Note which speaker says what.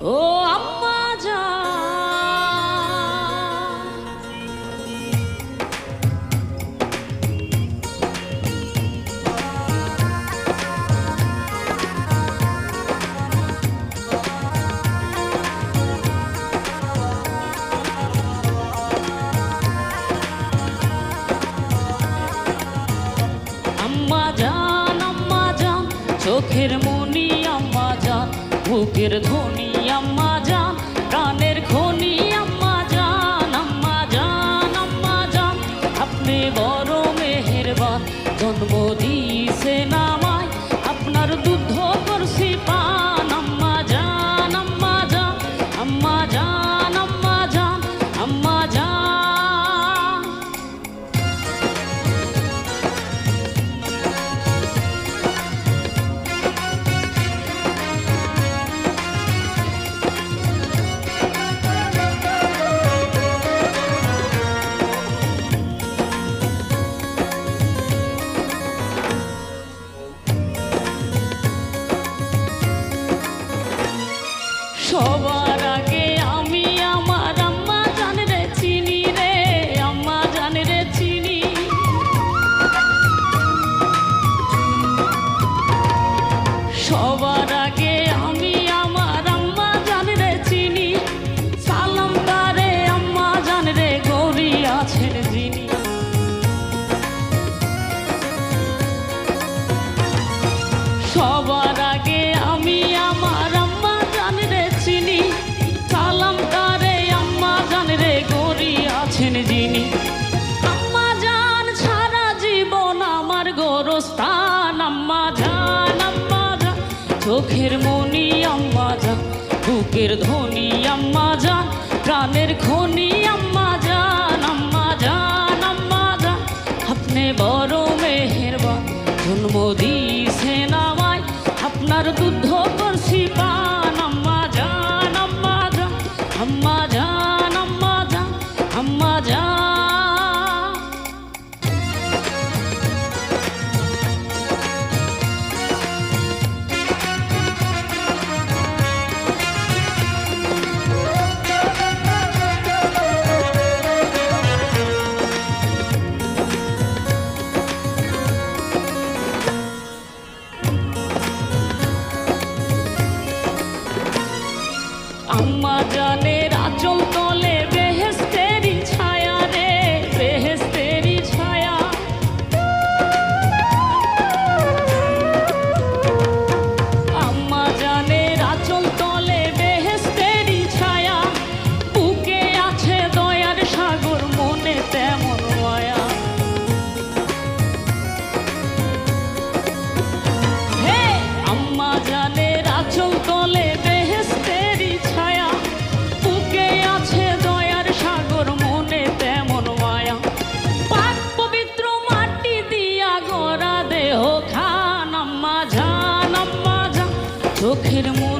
Speaker 1: ও আম্মা যা আম্মা জান আম্মা জান চোখের জান বুকের ধনি আম্মা যান কানের খনি, আম্মা জান আম্মা জান, আম্মা যান আপনি বড় মেহেরবান, জন্ম দিয়েছেন নামায়, আপনার দুধ সবার আগে আমি আমার আম্মা জান রে চিনি রে, আম্মা জান রে চিনি। সবার আগে আমি আমার আম্মা জান রে চিনি, সালাম তারে আম্মা জান রে গৌরী আছেন যিনি। সবার চোখের মনি আম্মা যান, বুকের ধনি আম্মা যান, প্রাণের খনি আম্মা যান আম্মা যান আম্মা যান। আপনি বড় মেহেরবান, জন্ম দিয়েছেন আমায়। আপনার দুধ করছি পান জানের আচল চোখের মনি